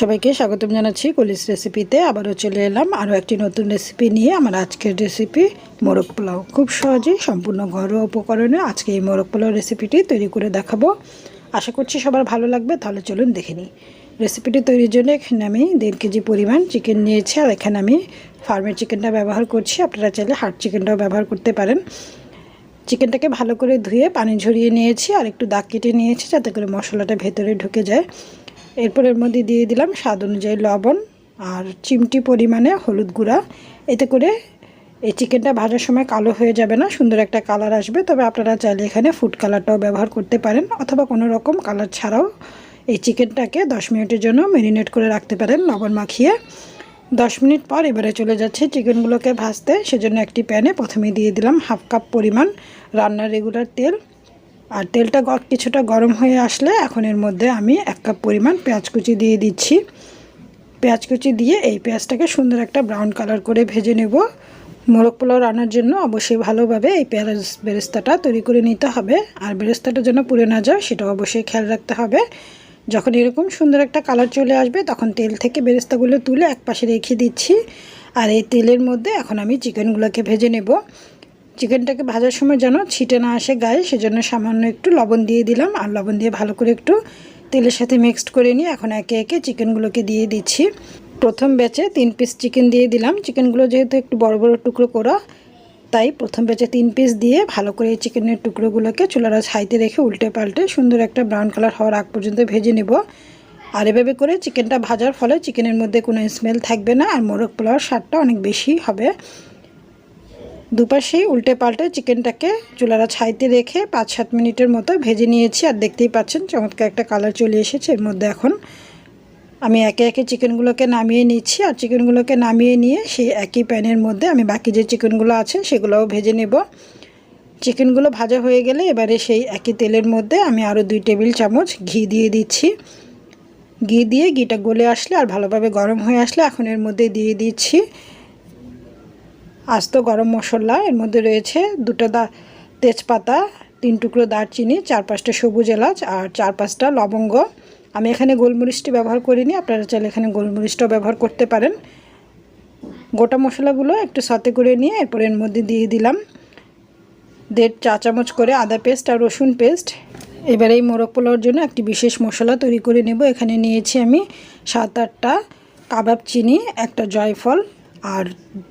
সবাইকে স্বাগতম জানাচ্ছি কলিস রেসিপিতে আবারও চলে এলাম আরও একটি নতুন রেসিপি নিয়ে। আমার আজকের রেসিপি মোরগ পোলাও। খুব সহজেই সম্পূর্ণ ঘরোয়া উপকরণে আজকে এই মোরগ পোলাও রেসিপিটি তৈরি করে দেখাবো। আশা করছি সবার ভালো লাগবে, তাহলে চলুন দেখে নিই। রেসিপিটি তৈরির জন্য এখানে আমি দেড় কেজি পরিমাণ চিকেন নিয়েছি, আর এখানে আমি ফার্মের চিকেনটা ব্যবহার করছি। আপনারা চাইলে হার্ড চিকেনটাও ব্যবহার করতে পারেন। চিকেনটাকে ভালো করে ধুয়ে পানি ঝরিয়ে নিয়েছি, আর একটু দাগ কেটে নিয়েছি যাতে করে মশলাটা ভেতরে ঢুকে যায়। এরপর এর মধ্যে দিয়ে দিলাম স্বাদ অনুযায়ী লবণ আর চিমটি পরিমাণে হলুদ গুঁড়া। এতে করে এই চিকেনটা ভাজার সময় কালো হয়ে যাবে না, সুন্দর একটা কালার আসবে। তবে আপনারা চাইলে এখানে ফুড কালারটাও ব্যবহার করতে পারেন অথবা কোনো রকম কালার ছাড়াও এই চিকেনটাকে দশ মিনিটের জন্য ম্যারিনেট করে রাখতে পারেন লবণ মাখিয়ে। দশ মিনিট পর এবারে চলে যাচ্ছে চিকেনগুলোকে ভাজতে। সেজন্য একটি প্যানে প্রথমে দিয়ে দিলাম হাফ কাপ পরিমাণ রান্নার রেগুলার তেল। আর তেলটা কিছুটা গরম হয়ে আসলে এখন এর মধ্যে আমি এক কাপ পরিমাণ পেঁয়াজ কুচি দিয়ে দিচ্ছি। পেঁয়াজ কুচি দিয়ে এই পেঁয়াজটাকে সুন্দর একটা ব্রাউন কালার করে ভেজে নেব। মোরগ পোলাও রান্নার জন্য অবশ্যই ভালোভাবে এই পেঁয়াজ বেরেস্তাটা তৈরি করে নিতে হবে। আর বেরেস্তাটা যেন পুড়ে না যায় সেটাও অবশ্যই খেয়াল রাখতে হবে। যখন এরকম সুন্দর একটা কালার চলে আসবে তখন তেল থেকে বেরেস্তাগুলো তুলে এক পাশে রেখে দিচ্ছি। আর এই তেলের মধ্যে এখন আমি চিকেনগুলোকে ভেজে নেব। চিকেনটাকে ভাজার সময় যেন ছিটে না আসে গায়ে, সেজন্য সামান্য একটু লবণ দিয়ে দিলাম। আর লবণ দিয়ে ভালো করে একটু তেলের সাথে মিক্সড করে নিয়ে এখন একে একে চিকেনগুলোকে দিয়ে দিচ্ছি। প্রথম ব্যাচে তিন পিস চিকেন দিয়ে দিলাম। চিকেনগুলো যেহেতু একটু বড় বড় টুকরো করা, তাই প্রথম ব্যাচে তিন পিস দিয়ে ভালো করে এই চিকেনের টুকরোগুলোকে চুলারা ছাইতে রেখে উল্টে পাল্টে সুন্দর একটা ব্রাউন কালার হওয়ার আগ পর্যন্ত ভেজে নেব। আর এভাবে করে চিকেনটা ভাজার ফলে চিকেনের মধ্যে কোনো স্মেল থাকবে না, আর মোরগ পোলাওয়ার স্বাদটা অনেক বেশি হবে। দুপাশেই উল্টে পাল্টে চিকেনটাকে চুলারা ছাইতে রেখে পাঁচ সাত মিনিটের মতো ভেজে নিয়েছি। আর দেখতেই পাচ্ছেন, চমৎকার একটা কালার চলে এসেছে এর মধ্যে এখন। আমি একে একে চিকেনগুলোকে নামিয়ে নিচ্ছি আর চিকেনগুলোকে নামিয়ে নিয়ে সেই একই প্যানের মধ্যে আমি বাকি যে চিকেনগুলো আছে সেগুলোও ভেজে নেব। চিকেনগুলো ভাজা হয়ে গেলে এবারে সেই একই তেলের মধ্যে আমি আরও দুই টেবিল চামচ ঘি দিয়ে দিচ্ছি। ঘি দিয়ে ঘিটা গলে আসলে আর ভালোভাবে গরম হয়ে আসলে এখন এর মধ্যে দিয়ে দিচ্ছি। আস্ত গরম মশলা, এর মধ্যে রয়েছে দুটো দা তেজপাতা, তিন টুকরো দারচিনি, চার পাঁচটা সবুজ এলাচ আর চার পাঁচটা লবঙ্গ। আমি এখানে গোলমরিচটি ব্যবহার করিনি, আপনারা চাইলে এখানে গোলমরিচটাও ব্যবহার করতে পারেন। গোটা মশলাগুলো একটু সাথে করে নিয়ে এরপর এর মধ্যে দিয়ে দিলাম দেড় চা চামচ করে আদা পেস্ট আর রসুন পেস্ট। এবার এই মোরগ পোলাওর জন্য একটি বিশেষ মশলা তৈরি করে নেব। এখানে নিয়েছি আমি সাত আটটা কাবাব চিনি, একটা জয়ফল আর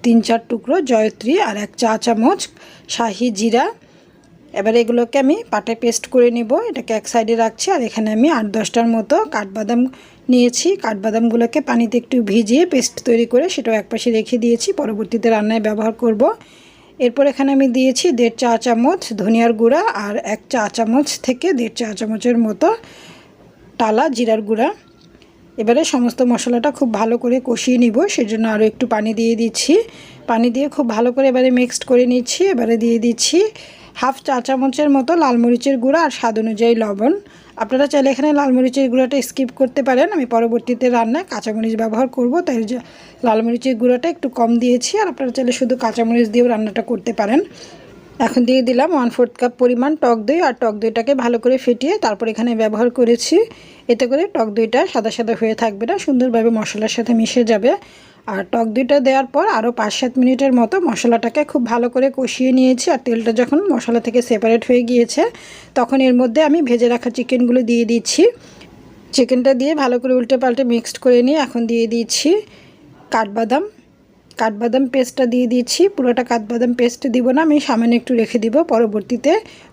তিন চার টুকরো জয়ত্রী আর এক চা চামচ শাহি জিরা। এবার এগুলোকে আমি পাটে পেস্ট করে নেব। এটাকে এক সাইডে রাখছি আর এখানে আমি আট দশটার মতো কাঠবাদাম নিয়েছি। কাঠবাদামগুলোকে পানিতে একটু ভিজিয়ে পেস্ট তৈরি করে সেটাও একপাশে রেখে দিয়েছি। পরবর্তীতে রান্নায় ব্যবহার করব। এরপর এখানে আমি দিয়েছি দেড় চা চামচ ধনিয়ার গুঁড়া আর এক চা চামচ থেকে দেড় চা চামচের মতো টালা জিরার গুঁড়া। এবারে সমস্ত মশলাটা খুব ভালো করে কষিয়ে নিব, সেজন্য আরও একটু পানি দিয়ে দিচ্ছি। পানি দিয়ে খুব ভালো করে এবারে মিক্সড করে নিচ্ছি, এবারে দিয়ে দিচ্ছি হাফ চা চামচের মতো লাল মরিচের গুঁড়া আর স্বাদ অনুযায়ী লবণ। আপনারা চাইলে এখানে লাল মরিচের গুঁড়াটা স্কিপ করতে পারেন, আমি পরবর্তীতে রান্নায় কাঁচামরিচ ব্যবহার করব, তাই লাল মরিচের গুঁড়াটা একটু কম দিয়েছি, আর আপনারা চাইলে শুধু কাঁচামরিচ দিয়েও রান্নাটা করতে পারেন। এখন দিয়ে দিলাম ওয়ান ফোর্থ কাপ পরিমাণ টক দই আর টক দইটাকে ভালো করে ফেটিয়ে তারপর এখানে ব্যবহার করেছি। এতে করে টক দইটা সাদা সাদা হয়ে থাকবে না, সুন্দরভাবে মশলার সাথে মিশে যাবে। আর টক দইটা দেওয়ার পর আরও পাঁচ সাত মিনিটের মতো মশলাটাকে খুব ভালো করে কষিয়ে নিয়েছি আর তেলটা যখন মশলা থেকে সেপারেট হয়ে গিয়েছে, তখন এর মধ্যে আমি ভেজে রাখা চিকেনগুলো দিয়ে দিচ্ছি। চিকেনটা দিয়ে ভালো করে উল্টে পাল্টে মিক্সড করে নিয়ে এখন দিয়ে দিচ্ছি কাঠবাদাম। কাঠবাদাম পেস্টটা দিয়ে দিচ্ছি পুরোটা কাঠবাদাম পেস্ট দিব না, আমি সামান্য একটু রেখে দিব পরবর্তীতে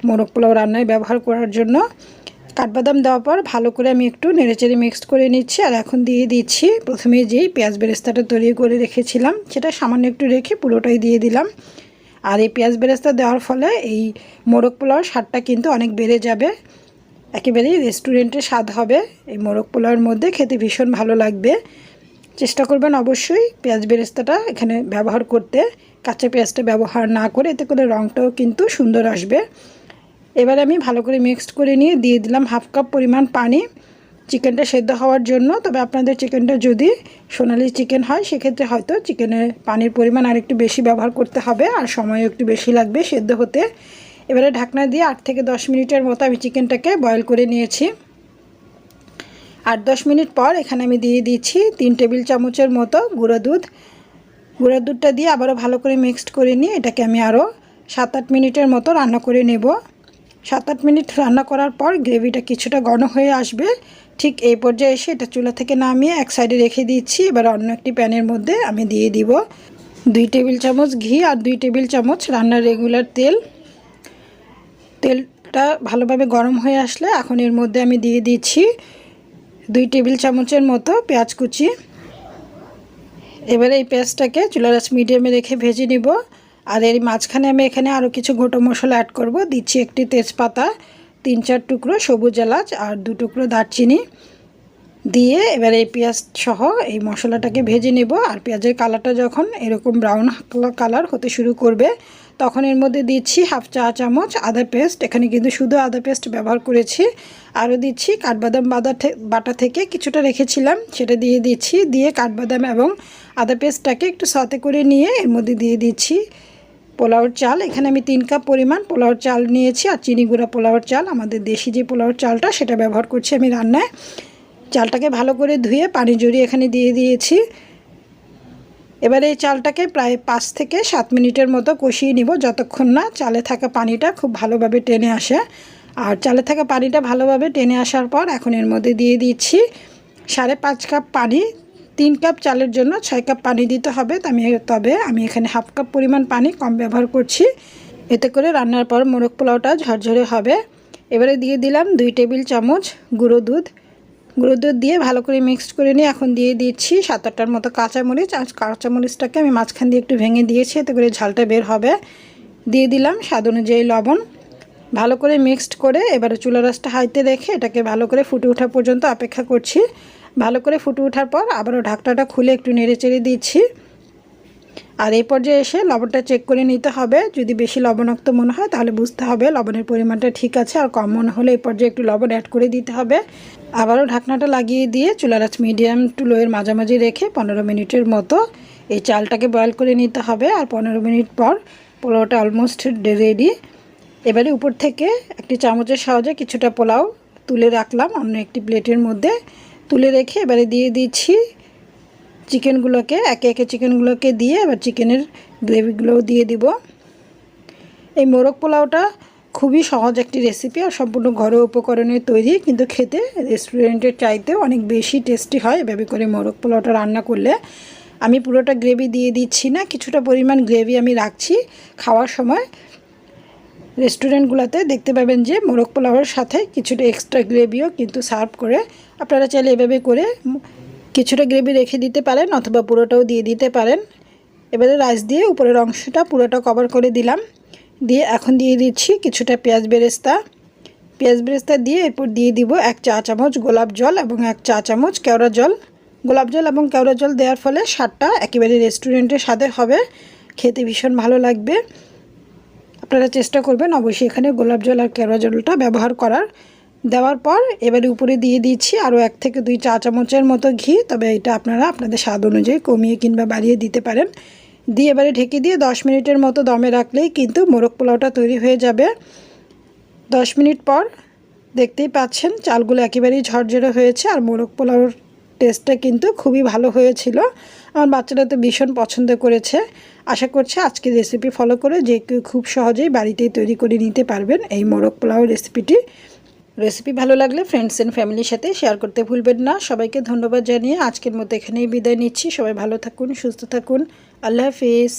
মোরগ পোলাও রান্নায় ব্যবহার করার জন্য। কাঠবাদাম দেওয়ার পর ভালো করে আমি একটু নেড়েচেড়ে মিক্সড করে নিচ্ছি আর এখন দিয়ে দিচ্ছি প্রথমে যেই পেঁয়াজ বেরেস্তাটা তৈরি করে রেখেছিলাম, সেটা সামান্য একটু রেখে পুরোটাই দিয়ে দিলাম। আর এই পেঁয়াজ বেরেস্তা দেওয়ার ফলে এই মোরগ পোলাওর স্বাদটা কিন্তু অনেক বেড়ে যাবে। একেবারেই রেস্টুরেন্টে স্বাদ হবে। এই মোরগ পোলাওর মধ্যে খেতে ভীষণ ভালো লাগবে। চেষ্টা করবেন অবশ্যই পেঁয়াজ বেরেস্তাটা এখানে ব্যবহার করতে। কাঁচা পেঁয়াজটা ব্যবহার না করে এতে করে রঙটাও কিন্তু সুন্দর আসবে। এবারে আমি ভালো করে মিক্সড করে নিয়ে দিয়ে দিলাম হাফ কাপ পরিমাণ পানি। চিকেনটা সেদ্ধ হওয়ার জন্য, তবে আপনাদের চিকেনটা যদি সোনালি চিকেন হয়, সেক্ষেত্রে হয়তো চিকেনের পানির পরিমাণ আর একটু বেশি ব্যবহার করতে হবে আর সময়ও একটু বেশি লাগবে সেদ্ধ হতে। এবারে ঢাকনা দিয়ে আট থেকে দশ মিনিটের মতো আমি চিকেনটাকে বয়েল করে নিয়েছি। আট দশ মিনিট পর এখানে আমি দিয়ে দিচ্ছি তিন টেবিল চামচের মতো গুঁড়ো দুধ। গুঁড়ো দুধটা দিয়ে আবারও ভালো করে মিক্সড করে নিয়ে এটাকে আমি আরও সাত আট মিনিটের মতো রান্না করে নেব। সাত আট মিনিট রান্না করার পর গ্রেভিটা কিছুটা ঘন হয়ে আসবে। ঠিক এই পর্যায়ে এসে এটা চুলা থেকে নামিয়ে এক সাইডে রেখে দিচ্ছি। এবার অন্য একটি প্যানের মধ্যে আমি দিয়ে দিব দুই টেবিল চামচ ঘি আর দুই টেবিল চামচ রান্নার রেগুলার তেল। তেলটা ভালোভাবে গরম হয়ে আসলে এখন এর মধ্যে আমি দিয়ে দিচ্ছি দুই টেবিল চামচের মতো পেঁয়াজ কুচি। এবারে এই পেঁয়াজটাকে চুলার আঁচ মিডিয়ামে রেখে ভেজে নিব। আর এর মাঝখানে আমি এখানে আরও কিছু গোটো মশলা অ্যাড করব। দিচ্ছি একটি তেজপাতা, তিন চার টুকরো সবুজ এলাচ আর দু টুকরো দারচিনি। দিয়ে এবারে এই পেঁয়াজ সহ এই মশলাটাকে ভেজে নেব। আর পেঁয়াজের কালারটা যখন এরকম ব্রাউন কালার হতে শুরু করবে তখন এর মধ্যে দিচ্ছি হাফ চা চামচ আদা পেস্ট। এখানে কিন্তু শুধু আদা পেস্ট ব্যবহার করেছি। আরও দিচ্ছি কাঠবাদাম বাদা বাটা থেকে কিছুটা রেখেছিলাম। সেটা দিয়ে দিচ্ছি। দিয়ে কাঠবাদাম এবং আদা পেস্টটাকে একটু সাথে করে নিয়ে এর মধ্যে দিয়ে দিচ্ছি পোলাওর চাল। এখানে আমি তিন কাপ পরিমাণ পোলাওর চাল নিয়েছি আর চিনি গুঁড়া পোলাওর চাল। আমাদের দেশি যে পোলাওর চালটা, সেটা ব্যবহার করছি আমি রান্নায়। চালটাকে ভালো করে ধুয়ে পানি জড়িয়ে এখানে দিয়ে দিয়েছি। এবার এই চালটাকে প্রায় পাঁচ থেকে সাত মিনিটের মতো কষিয়ে নিব। যতক্ষণ না চালে থাকা পানিটা খুব ভালোভাবে টেনে আসে। আর চালে থাকা পানিটা ভালোভাবে টেনে আসার পর এখন এর মধ্যে দিয়ে দিচ্ছি সাড়ে পাঁচ কাপ পানি, তিন কাপ চালের জন্য ছয় কাপ পানি দিতে হবে। আমি তবে আমি এখানে হাফ কাপ পরিমাণ পানি কম ব্যবহার করছি। এতে করে রান্নার পর মোরগ পোলাওটা ঝরঝরে হবে। এবারে দিয়ে দিলাম দুই টেবিল চামচ গুঁড়ো দুধ গুঁড়ো দুধ দিয়ে ভালো করে মিক্সড করে নিয়ে এখন দিয়ে দিচ্ছি সাত আটটার মতো কাঁচামরিচ। আর কাঁচামরিচটাকে আমি মাঝখান দিয়ে একটু ভেঙে দিয়েছি, এতে করে ঝালটা বের হবে। দিয়ে দিলাম স্বাদ অনুযায়ী লবণ। ভালো করে মিক্সড করে এবারে চুলা রাসটা হাইতে রেখে এটাকে ভালো করে ফুটে ওঠা পর্যন্ত অপেক্ষা করছি। ভালো করে ফুটে ওঠার পর আবারও ঢাকটাটা খুলে একটু নেড়ে চেড়ে দিচ্ছি। আর এই পর্যায়ে এসে লবণটা চেক করে নিতে হবে। যদি বেশি লবণাক্ত মনে হয় তাহলে বুঝতে হবে লবণের পরিমাণটা ঠিক আছে আর কম মনে হলে এই পর্যায়ে একটু লবণ অ্যাড করে দিতে হবে। আবারও ঢাকনাটা লাগিয়ে দিয়ে চুলার আঁচ মিডিয়াম টু লোয়ের মাঝামাঝি রেখে পনেরো মিনিটের মতো এই চালটাকে বয়েল করে নিতে হবে আর পনেরো মিনিট পর পোলাওটা অলমোস্ট রেডি এবারে উপর থেকে একটি চামচের সাহায্যে কিছুটা পোলাও তুলে রাখলাম, অন্য একটি প্লেটের মধ্যে তুলে রেখে এবারে দিয়ে দিচ্ছি চিকেনগুলোকে একে একে চিকেনগুলোকে দিয়ে এবার চিকেনের গ্রেভিগুলোও দিয়ে দিব। এই মোরগ পোলাওটা খুবই সহজ একটি রেসিপি আর সম্পূর্ণ ঘরোয়া উপকরণে তৈরি, কিন্তু খেতে রেস্টুরেন্টের চাইতেও অনেক বেশি টেস্টি হয় এভাবে করে মোরগ পোলাওটা রান্না করলে। আমি পুরোটা গ্রেভি দিয়ে দিচ্ছি না, কিছুটা পরিমাণ গ্রেভি আমি রাখছি খাওয়ার সময়। রেস্টুরেন্টগুলোতে দেখতে পাবেন যে মোরগ পোলাওয়ের সাথে কিছুটা এক্সট্রা গ্রেভিও কিন্তু সার্ভ করে। আপনারা চাইলে এভাবে করে কিছুটা গ্রেভি রেখে দিতে পারেন অথবা পুরোটাও দিয়ে দিতে পারেন। এবারে রাইস দিয়ে উপরের অংশটা পুরোটা কভার করে দিলাম। দিয়ে এখন দিয়ে দিচ্ছি কিছুটা পেঁয়াজ বেরেস্তা। পেঁয়াজ বেরেস্তা দিয়ে এরপর দিয়ে দিব এক চা চামচ গোলাপ জল এবং এক চা চামচ কেওড়া জল। গোলাপ জল এবং কেওড়া জল দেওয়ার ফলে স্বাদটা একেবারে রেস্টুরেন্টের স্বাদে হবে। খেতে ভীষণ ভালো লাগবে। আপনারা চেষ্টা করবেন অবশ্যই এখানে গোলাপ জল আর কেওড়া জলটা ব্যবহার করার। দেওয়ার পর এবারে উপরে দিয়ে দিচ্ছি আরও এক থেকে দুই চা চামচের মতো ঘি। তবে এটা আপনারা আপনাদের স্বাদ অনুযায়ী কমিয়ে কিংবা বাড়িয়ে দিতে পারেন। দিয়ে এবারে ঢেকে দিয়ে দশ মিনিটের মতো দমে রাখলেই কিন্তু মোরগ পোলাওটা তৈরি হয়ে যাবে। দশ মিনিট পর দেখতেই পাচ্ছেন চালগুলো একেবারেই ঝরঝরে হয়েছে আর মোরগ পোলাওর টেস্টটা কিন্তু খুবই ভালো হয়েছিল। আমার বাচ্চারা তো ভীষণ পছন্দ করেছে। আশা করছি আজকের রেসিপি ফলো করে যে কেউ খুব সহজেই বাড়িতেই তৈরি করে নিতে পারবেন এই মোরগ পোলাও রেসিপিটি রেসিপি ভালো লাগলে ফ্রেন্ডস অ্যান্ড ফ্যামিলির সাথে শেয়ার করতে ভুলবেন না। সবাইকে ধন্যবাদ জানিয়ে আজকের মতো এখানেই বিদায় নিচ্ছি। সবাই ভালো থাকুন, সুস্থ থাকুন। আল্লাহ হাফিজ।